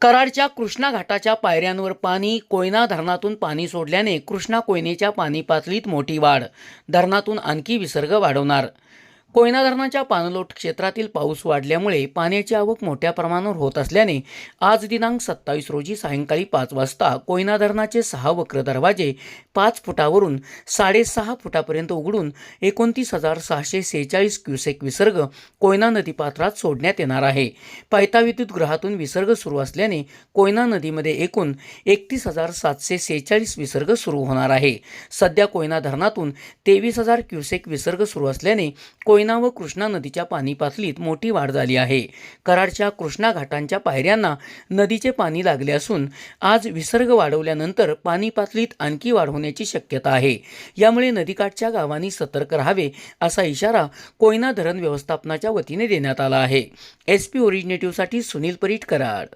कराडच्या कृष्णा घाटाच्या पायऱ्यांवर पाणी कोयना धरणातून पाणी सोडल्याने कृष्णा कोयनेच्या पाणी पातळीत मोठी वाढ. धरणातून आणखी विसर्ग वाढवणार. कोयना धरणाच्या पाणलोट क्षेत्रातील पाऊस वाढल्यामुळे पाण्याची आवक मोठ्या प्रमाणावर होत असल्याने आज दिनांक सत्तावीस रोजी सायंकाळी पाच वाजता कोयना धरणाचे सहा वक्र दरवाजे पाच फुटावरून साडेसहा फुटापर्यंत उघडून एकोणतीस हजार सहाशे सेहेचाळीस क्युसेक विसर्ग कोयना नदीपात्रात सोडण्यात येणार आहे. पायथा विद्युत गृहातून विसर्ग सुरू असल्याने कोयना नदीमध्ये एकूण एकतीस हजार सातशे सेहेचाळीस विसर्ग सुरू होणार आहे. सध्या कोयना धरणातून तेवीस हजार क्युसेक विसर्ग सुरू असल्याने कोयना व कृष्णा नदीच्या पाणी पातळीत मोठी वाढ झाली आहे. कराडच्या कृष्णा घाटांच्या पायऱ्यांना नदीचे पाणी लागले असून आज विसर्ग वाढवल्यानंतर पाणी पातळीत आणखी वाढ होण्याची शक्यता आहे. यामुळे नदीकाठच्या गावांनी सतर्क राहावे असा इशारा कोयना धरण व्यवस्थापनाच्या वतीने देण्यात आला आहे. एस पी ओरिजिनेटिव्हसाठी सुनील परीट कराड.